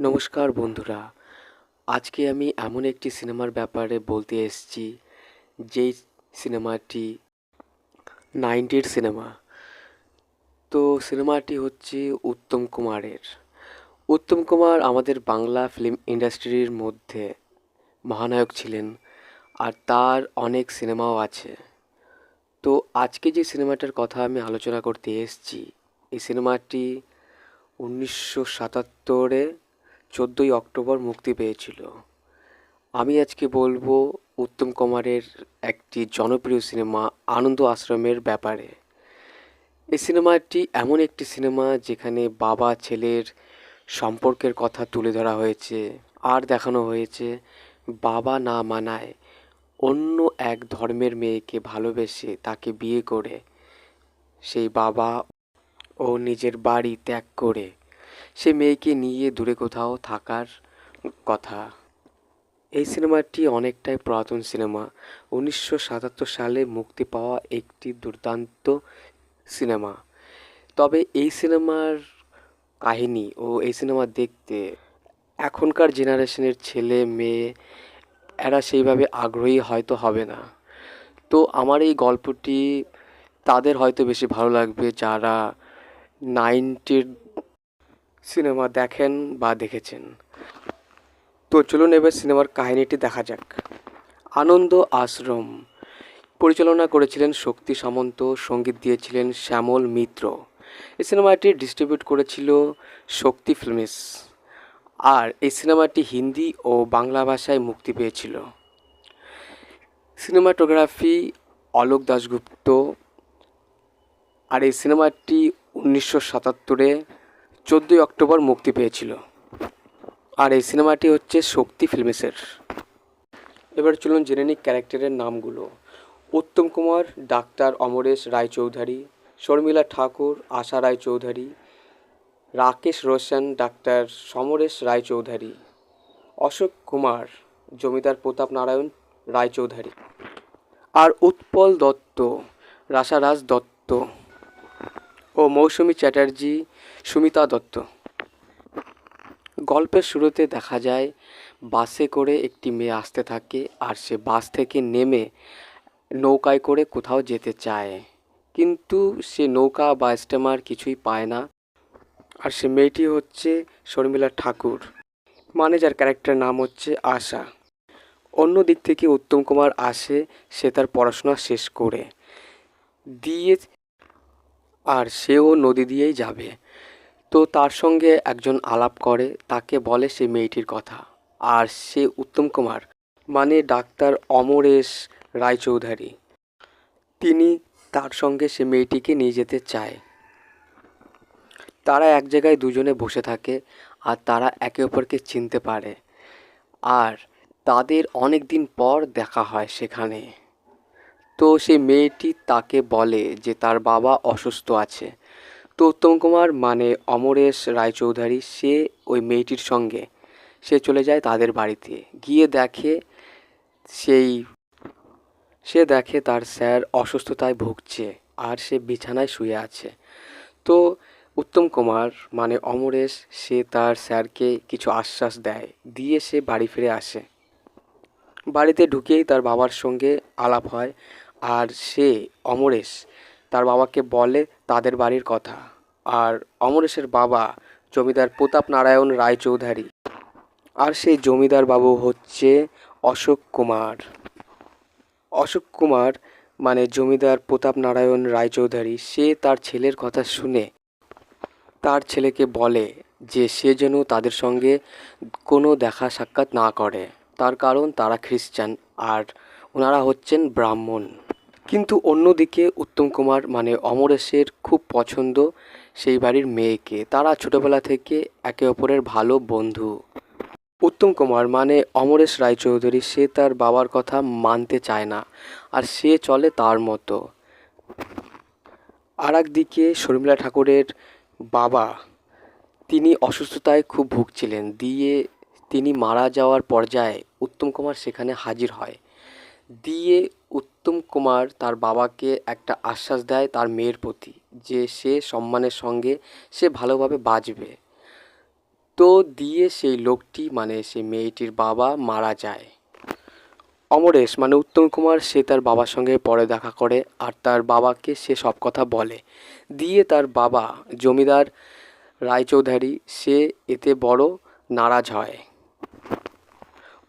নমস্কার বন্ধুরা। আজকে আমি এমন একটি সিনেমার ব্যাপারে বলতে এসেছি, যেই সিনেমাটি নাইনটির সিনেমা। তো সিনেমাটি হচ্ছে উত্তম কুমারের। উত্তম কুমার আমাদের বাংলা ফিল্ম ইন্ডাস্ট্রির মধ্যে মহানায়ক ছিলেন আর তার অনেক সিনেমাও আছে। তো আজকে যে সিনেমাটার কথা আমি আলোচনা করতে এসেছি, এই সিনেমাটি উনিশশো সাতাত্তরে চোদ্দোই অক্টোবর মুক্তি পেয়েছিল। আমি আজকে বলব উত্তম কুমারের একটি জনপ্রিয় সিনেমা আনন্দ আশ্রমের ব্যাপারে। এই সিনেমাটি এমন একটি সিনেমা যেখানে বাবা, ছেলের সম্পর্কের কথা তুলে ধরা হয়েছে, আর দেখানো হয়েছে বাবা না মানায়। অন্য এক ধর্মের মেয়েকে ভালোবেসে তাকে বিয়ে করে, সেই বাবা ও নিজের বাড়ি ত্যাগ করে। সে মেয়েকে নিয়ে দূরে কোথাও থাকার কথা। এই সিনেমাটি অনেকটাই পুরাতন সিনেমা। উনিশশো সাতাত্তর সালে মুক্তি পাওয়া একটি দুর্দান্ত সিনেমা। তবে এই সিনেমার কাহিনী ও এই সিনেমা দেখতে এখনকার জেনারেশনের ছেলে, মেয়ে, এরা সেইভাবে আগ্রহী হয়তো হবে না। তো আমার এই গল্পটি তাদের হয়তো বেশি ভালো লাগবে যারা নাইনটির সিনেমা দেখেন বা দেখেছেন। তো চলুন এবার সিনেমার কাহিনীটি দেখা যাক। আনন্দ আশ্রম। পরিচালনা করেছিলেন শক্তি সামন্ত, সংগীত দিয়েছিলেন শ্যামল মিত্র। এই সিনেমাটি ডিস্ট্রিবিউট করেছিল শক্তি ফিল্মস আর এই সিনেমাটি হিন্দি ও বাংলা ভাষায় মুক্তি পেয়েছিল। সিনেমাটোগ্রাফি অলোক দাশগুপ্ত। আর এই সিনেমাটি উনিশশো সাতাত্তরে চোদ্দোই অক্টোবর মুক্তি পেয়েছিল। আর এই সিনেমাটি হচ্ছে শক্তি ফিল্মসের। এবার চলুন জেনে নিই ক্যারেক্টারের নামগুলো। উত্তম কুমার, ডাক্তার অমরেশ রায়চৌধুরী, শর্মিলা ঠাকুর, আশা রায়চৌধুরী, রাকেশ রোশন, ডাক্তার সমরেশ রায়চৌধুরী, অশোক কুমার, জমিদার প্রতাপ নারায়ণ রায়চৌধুরী আর উৎপল দত্ত, রাসারাজ দত্ত ও মৌসুমী চ্যাটার্জি সুমিতা দত্ত। গল্পের শুরুতে দেখা যায়, বাসে করে একটি মেয়ে আসতে থাকে আর সে বাস থেকে নেমে নৌকায় করে কোথাও যেতে চায়। কিন্তু সে নৌকা বা স্টেমার কিছুই পায় না আর সে মেয়েটি হচ্ছে শর্মিলা ঠাকুর। মানে যার ক্যারেক্টার নাম হচ্ছে আশা। অন্য দিক থেকে উত্তম কুমার আসে, সে তার পড়াশোনা শেষ করে। দিয়ে আর সেও নদী দিয়েই যাবে। তো তার সঙ্গে একজন আলাপ করে, তাকে বলে সে মেয়েটির কথা। আর সে উত্তম কুমার মানে ডাক্তার অমরেশ রায়চৌধুরী। তিনি তার সঙ্গে সে মেয়েটিকে নিয়ে যেতে চায়। তারা এক জায়গায় দুজনে বসে থাকে, আর তারা একে অপরকে চিনতে পারে। আর তাদের অনেক দিন পর দেখা হয় সেখানে। তো সে মেয়েটি তাকে বলে যে তার বাবা অসুস্থ আছে। তো উত্তম কুমার মানে অমরেশ রায়চৌধুরী। সে ওই মেয়েটির সঙ্গে। সে চলে যায় তাদের বাড়িতে। গিয়ে দেখে সেই, সে দেখে তার স্যার অসুস্থতায় ভুগছে আর সে বিছানায় শুয়ে আছে। তো উত্তম কুমার মানে অমরেশ, সে তার স্যারকে কিছু আশ্বাস দেয়। দিয়ে সে বাড়ি ফিরে আসে। বাড়িতে ঢুকেই তার বাবার সঙ্গে আলাপ হয় আর সে অমরেশ তার বাবাকে বলে তাদের বাড়ির কথা। আর অমরেশের বাবা জমিদার প্রতাপ নারায়ণ রায়চৌধুরী আর সেই জমিদার বাবু হচ্ছে অশোক কুমার। অশোক কুমার মানে জমিদার প্রতাপ নারায়ণ রায়চৌধুরী সে তার ছেলের কথা শুনে তার ছেলেকে বলে যে সে যেন তাদের সঙ্গে কোনো দেখা সাক্ষাৎ না করে। তার কারণ তারা খ্রিস্টান, আর ওনারা হচ্ছেন ব্রাহ্মণ। কিন্তু অন্যদিকে উত্তম কুমার মানে অমরেশের খুব পছন্দ সেই বাড়ির মেয়েকে। তারা ছোটোবেলা থেকে একে অপরের ভালো বন্ধু। উত্তম কুমার মানে অমরেশ রায়চৌধুরী, সে তার বাবার কথা মানতে চায় না আর সে চলে তার মতো। আর একদিকে শর্মিলা ঠাকুরের বাবা, তিনি অসুস্থতায় খুব ভুগছিলেন। দিয়ে তিনি মারা যাওয়ার পর্যায়ে উত্তম কুমার সেখানে হাজির হয়। দিয়ে উত্তম কুমার তার বাবাকে একটা আশ্বাস দেয় তার মেয়ের প্রতি যে সে সম্মানের সঙ্গে সে ভালোভাবে বাঁচবে। তো দিয়ে সেই লোকটি মানে সেই মেয়েটির বাবা, মারা যায়। অমরেশ মানে উত্তম কুমার, সে তার বাবার সঙ্গে পরে দেখা করে আর তার বাবাকে সে সব কথা বলে। দিয়ে তার বাবা, জমিদার রায়চৌধুরী, সে এতে বড় নারাজ হয়।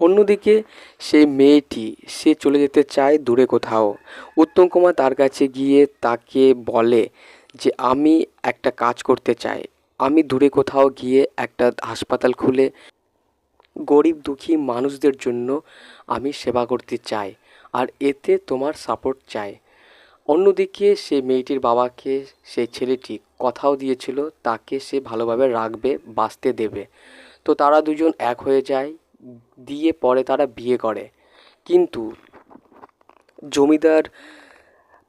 অন্যদিকে সেই মেয়েটি, সে চলে যেতে চায় দূরে কোথাও। উত্তম কুমার তার কাছে গিয়ে তাকে বলে যে, আমি একটা কাজ করতে চাই। আমি দূরে কোথাও গিয়ে একটা হাসপাতাল খুলে গরিব দুঃখী মানুষদের জন্য আমি সেবা করতে চাই আর এতে তোমার সাপোর্ট চাই। অন্যদিকে সে মেয়েটির বাবাকে, সেই ছেলেটি কথাও দিয়েছিল, তাকে সে ভালোভাবে রাখবে, বাঁচতে দেবে। তো তারা দুজন এক হয়ে যায়। দিয়ে পরে তারা বিয়ে করে। কিন্তু জমিদার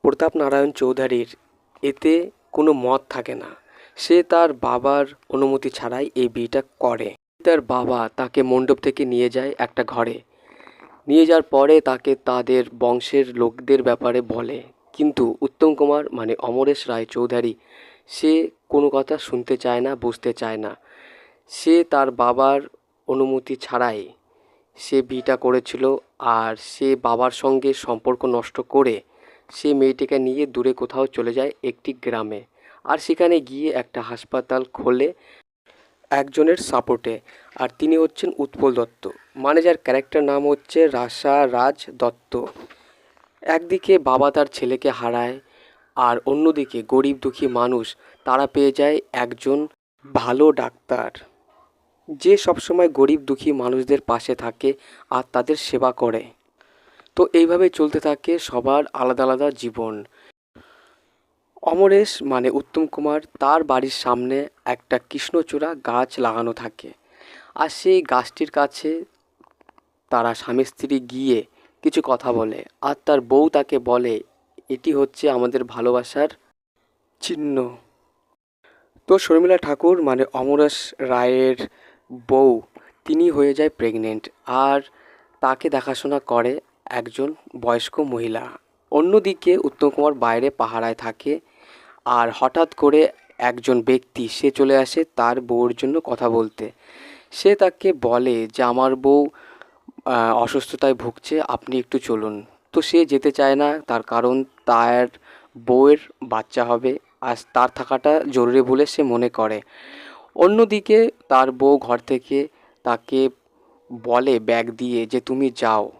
প্রতাপ নারায়ণ চৌধুরীর এতে কোনো মত থাকে না। সে তার বাবার অনুমতি ছাড়াই এই বিয়েটা করে। তার বাবা তাকে মণ্ডপ থেকে নিয়ে যায় একটা ঘরে। নিয়ে যাওয়ার পরে তাকে তাদের বংশের লোকদের ব্যাপারে বলে। কিন্তু উত্তম কুমার মানে অমরেশ রায় চৌধুরী, সে কোনো কথা শুনতে চায় না, বুঝতে চায় না। সে তার বাবার অনুমতি ছাড়াই সে বিয়েটা করেছিল আর সে বাবার সঙ্গে সম্পর্ক নষ্ট করে সে মেয়েটিকে নিয়ে দূরে কোথাও চলে যায় একটি গ্রামে আর সেখানে গিয়ে একটা হাসপাতাল খোলে একজনের সাপোর্টে আর তিনি হচ্ছেন উৎপল দত্ত। মানে যার ক্যারেক্টার নাম হচ্ছে রাসা রাজ দত্ত। একদিকে বাবা তার ছেলেকে হারায় আর অন্যদিকে গরিব দুঃখী মানুষ তারা পেয়ে যায় একজন ভালো ডাক্তার। যে সবসময় গরিব দুঃখী মানুষদের পাশে থাকে আর তাদের সেবা করে। তো এইভাবে চলতে থাকে সবার আলাদা আলাদা জীবন। অমরেশ মানে উত্তম কুমার, তার বাড়ির সামনে একটা কৃষ্ণচূড়া গাছ লাগানো থাকে। আর সেই গাছটির কাছে তারা স্বামী স্ত্রী গিয়ে কিছু কথা বলে। আর তার বউ তাকে বলে, এটি হচ্ছে আমাদের ভালোবাসার চিহ্ন। তো শর্মিলা ঠাকুর মানে অমরেশ রায়ের বউ। তিনি হয়ে যায় প্রেগনেন্ট আর তাকে দেখাশোনা করে একজন বয়স্ক মহিলা। অন্যদিকে উত্তম কুমার বাইরে পাহারায় থাকে আর হঠাৎ করে একজন ব্যক্তি, সে চলে আসে তার বউর জন্য কথা বলতে। সে তাকে বলে যে, আমার বউ অসুস্থতায় ভুগছে, আপনি একটু চলুন। তো সে যেতে চায় না, তার কারণ তার বউয়ের বাচ্চা হবে। আর তার থাকাটা জরুরি বলে সে মনে করে। অন্যদিকে তার বউ ঘর থেকে তাকে বলে ব্যাগ দিয়ে যে, তুমি যাও।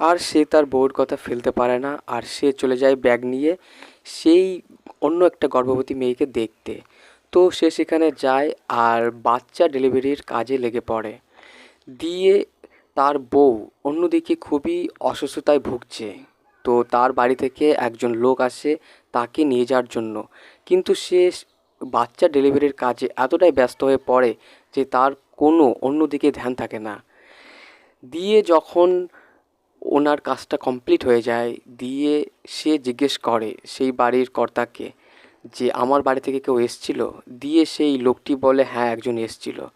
আর সে তার বউয়ের কথা ফেলতে পারে না। আর সে চলে যায় ব্যাগ নিয়ে সেই অন্য একটা গর্ভবতী মেয়েকে দেখতে। তো সে সেখানে যায় আর বাচ্চা ডেলিভারির কাজে লেগে পড়ে। দিয়ে তার বউ অন্যদিকে খুবই অসুস্থতায় ভুগছে। তো তার বাড়ি থেকে একজন লোক আসে তাকে নিয়ে যাওয়ার জন্য। কিন্তু সে বাচ্চা ডেলিভারির কাজে এতটাই ব্যস্ত হয়ে পড়ে যে তার কোনো অন্য দিকে ধ্যান থাকে না। দিয়ে যখন ওনার কাজটা কমপ্লিট হয়ে যায়, দিয়ে সে জিজ্ঞেস করে সেই বাড়ির কর্তাকে যে, আমার বাড়ি থেকে কেউ এসছিল? দিয়ে সেই লোকটি বলে হ্যাঁ একজন এসছিল।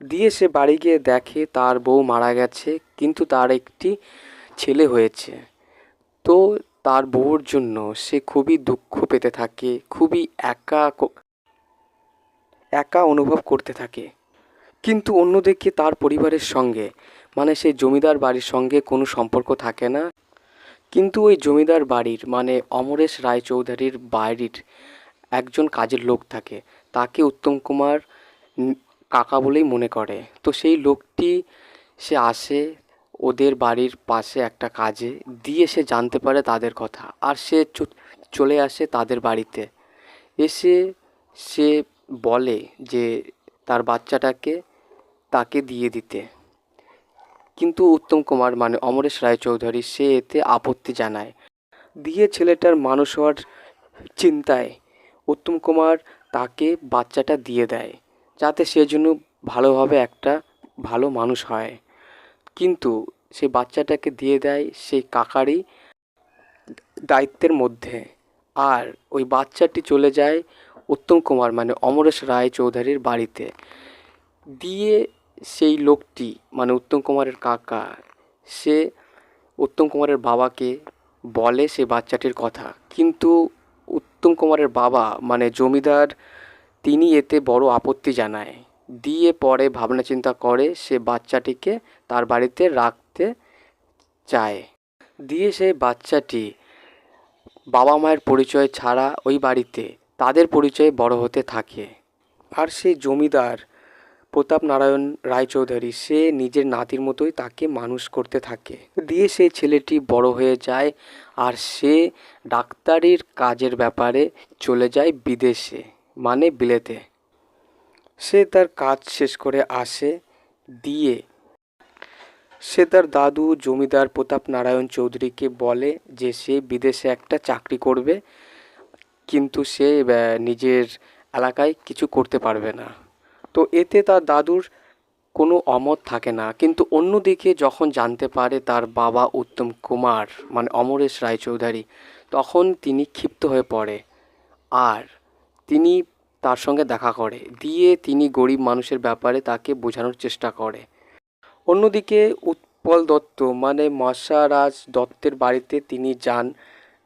দিয়ে সে বাড়ি গিয়ে দেখে তার বউ মারা গেছে, কিন্তু তার একটি ছেলে হয়েছে। তো তার বউর জন্য সে খুবই দুঃখ পেতে থাকে, খুবই একা একা অনুভব করতে থাকে। কিন্তু অন্যদিকে তার পরিবারের সঙ্গে মানে সেই জমিদার বাড়ির সঙ্গে কোনো সম্পর্ক থাকে না। কিন্তু ওই জমিদার বাড়ির মানে অমরেশ রায়চৌধুরীর বাড়ির একজন কাজের লোক থাকে। তাকে উত্তম কুমার কাকা বলেই মনে করে। তো সেই লোকটি, সে আসে ওদের বাড়ির পাশে একটা কাজে, দিয়ে সে জানতে পারে তাদের কথা। আর সে চলে আসে তাদের বাড়িতে। এসে সে বলে যে তার বাচ্চাটাকে তাকে দিয়ে দিতে। কিন্তু উত্তম কুমার মানে অমরেশ রায়চৌধুরী, সে এতে আপত্তি জানায়। দিয়ে ছেলেটার মানুষ হওয়ার চিন্তায় উত্তম কুমার তাকে বাচ্চাটা দিয়ে দেয়, যাতে সে জন্য ভালোভাবে একটা ভালো মানুষ হয়। কিন্তু সে বাচ্চাটাকে দিয়ে দেয় সেই কাকারই দায়িত্বের মধ্যে। আর ওই বাচ্চাটি চলে যায় উত্তম কুমার মানে অমরেশ রায় চৌধুরীর বাড়িতে। দিয়ে সেই লোকটি মানে উত্তম কুমারের কাকা, সে উত্তম কুমারের বাবাকে বলে সে বাচ্চাটির কথা। কিন্তু উত্তম কুমারের বাবা মানে জমিদার, তিনি এতে বড় আপত্তি জানায়। দিয়ে পরে ভাবনা চিন্তা করে সে বাচ্চাটিকে তার বাড়িতে রাখতে চায়। দিয়ে সেই বাচ্চাটি বাবা মায়ের পরিচয় ছাড়া ওই বাড়িতে তাদের পরিচয়ে বড় হতে থাকে। আর সে জমিদার প্রতাপ নারায়ণ রায়চৌধুরী, সে নিজের নাতির মতোই তাকে মানুষ করতে থাকে। দিয়ে সেই ছেলেটি বড় হয়ে যায় আর সে ডাক্তারির কাজের ব্যাপারে চলে যায় বিদেশে মানে বিলেতে। সে তার কাজ শেষ করে আসে দিয়ে। সে তার দাদু জমিদার প্রতাপ নারায়ণ চৌধুরীকে বলে যে সে বিদেশে একটা চাকরি করবে কিন্তু সে নিজের এলাকায় কিছু করতে পারবে না। তো এতে তার দাদুর কোনো অমত থাকে না। কিন্তু অন্যদিকে যখন জানতে পারে তার বাবা উত্তম কুমার মানে অমরেশ রায়চৌধুরী, তখন তিনি ক্ষিপ্ত হয়ে পড়ে। আর তিনি তার সঙ্গে দেখা করে। দিয়ে তিনি গরিব মানুষের ব্যাপারে তাকে বোঝানোর চেষ্টা করে। অন্যদিকে উৎপল দত্ত মানে মশারাজ দত্তের বাড়িতে তিনি যান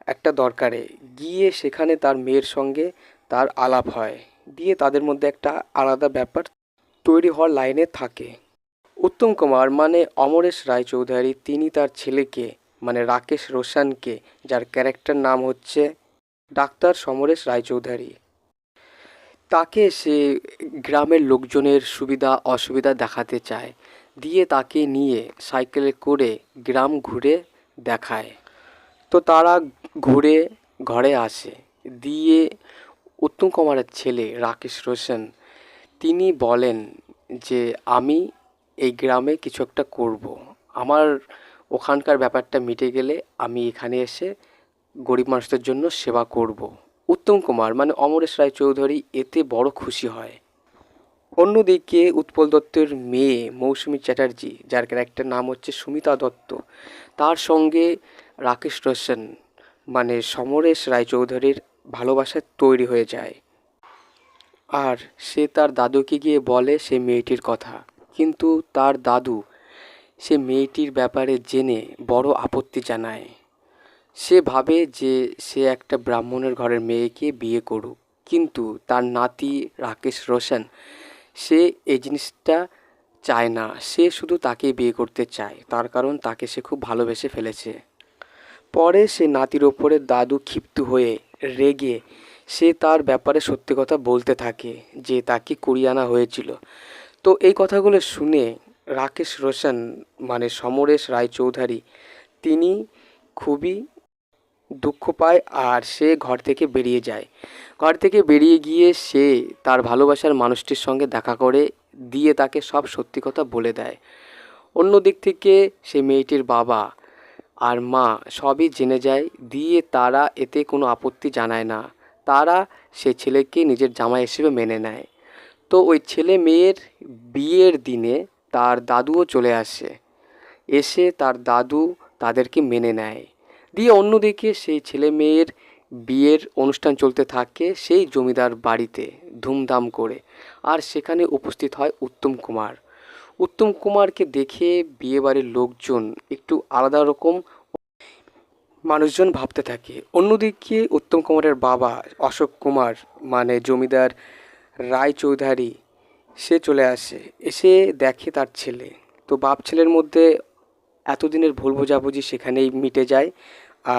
একটা দরকারে। গিয়ে সেখানে তার মেয়ের সঙ্গে তার আলাপ হয়। দিয়ে তাদের মধ্যে একটা আলাদা ব্যাপার তৈরি হওয়ার লাইনে থাকে। উত্তম কুমার মানে অমরেশ রায়চৌধুরী, তিনি তার ছেলেকে মানে রাকেশ রোশনকে, যার ক্যারেক্টার নাম হচ্ছে ডাক্তার সমরেশ রায়চৌধুরী। তাকে সে গ্রামের লোকজনের সুবিধা, অসুবিধা দেখাতে চায়। দিয়ে তাকে নিয়ে সাইকেলে করে গ্রাম ঘুরে দেখায়। তো তারা ঘুরে ঘরে আসে দিয়ে উত্তম কুমারের ছেলে রাকেশ রোশন, তিনি বলেন যে, আমি এই গ্রামে কিছু একটা করব। আমার ওখানকার ব্যাপারটা মিটে গেলে আমি এখানে এসে গরিব মানুষদের জন্য সেবা করব। উত্তম কুমার মানে অমরেশ রায় চৌধুরী এতে বড় খুশি হয় অন্যদিকে উৎপল দত্তের মেয়ে মৌসুমী চ্যাটার্জি, যার ক্যারেক্টার নাম হচ্ছে সুমিতা দত্ত, তার সঙ্গে রাকেশ রোশন মানে সমরেশ রায়চৌধুরীর ভালোবাসা তৈরি হয়ে যায়। আর সে তার দাদুকে গিয়ে বলে সে মেয়েটির কথা। কিন্তু তার দাদু সে মেয়েটির ব্যাপারে জেনে বড় আপত্তি জানায়। সে ভাবে যে সে একটা ব্রাহ্মণের ঘরের মেয়েকে বিয়ে করুক। কিন্তু তার নাতি রাকেশ রোশন সে এই জিনিসটা চায় না। সে শুধু তাকে বিয়ে করতে চায়। তার কারণ তাকে সে খুব ভালোবেসে ফেলেছে। পরে সে নাতির ওপরে দাদু ক্ষিপ্ত হয়ে রেগে সে তার ব্যাপারে সত্যি কথা বলতে থাকে যে তাকে কুড়িয়ে আনা হয়েছিল। তো এই কথাগুলো শুনে রাকেশ রোশন মানে সমরেশ রায়চৌধুরী, তিনি খুবই দুঃখ পায় আর সে ঘর থেকে বেরিয়ে যায়। ঘর থেকে বেরিয়ে গিয়ে সে তার ভালোবাসার মানুষটির সঙ্গে দেখা করে দিয়ে তাকে সব সত্যি কথা বলে দেয়। অন্য দিক থেকে সে মেয়েটির বাবা আর মা সবই জেনে যায়, দিয়ে তারা এতে কোনো আপত্তি জানায় না। তারা সে ছেলেকে নিজের জামাই হিসেবে মেনে নেয়। তো ওই ছেলে মেয়ের বিয়ের দিনে তার দাদুও চলে আসে। এসে তার দাদু তাদেরকে মেনে নেয়। দিয়ে অন্যদিকে সেই ছেলে মেয়ের বিয়ের অনুষ্ঠান চলতে থাকে সেই জমিদার বাড়িতে ধুমধাম করে। আর সেখানে উপস্থিত হয় উত্তম কুমার। উত্তম কুমারকে দেখে বিয়েবাড়ির লোকজন একটু আলাদা রকম মানুষজন ভাবতে থাকে। অন্যদিকে উত্তম কুমারের বাবা অশোক কুমার মানে জমিদার রায় চৌধুরী, সে চলে আসে। এসে দেখে তার ছেলে। তো বাপ ছেলের মধ্যে এতদিনের ভুল বোঝাবুঝি সেখানেই মিটে যায়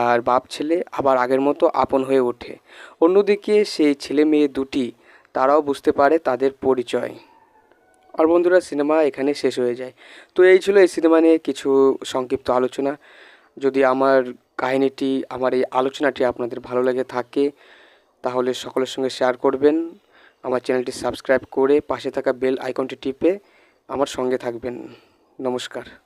আর বাপ ছেলে আবার আগের মতো আপন হয়ে ওঠে। অন্যদিকে সেই ছেলে মেয়ে দুটি, তারাও বুঝতে পারে তাদের পরিচয়। আর বন্ধুরা সিনেমা এখানে শেষ হয়ে যায়। তো এই ছিল এই সিনেমা নিয়ে কিছু সংক্ষিপ্ত আলোচনা। যদি আমার কাহিনীটি, আমার এই আলোচনাটি আপনাদের ভালো লাগে থাকে, তাহলে সকলের সঙ্গে শেয়ার করবেন। আমার চ্যানেলটি সাবস্ক্রাইব করে পাশে থাকা বেল আইকনটি টিপে আমার সঙ্গে থাকবেন। নমস্কার।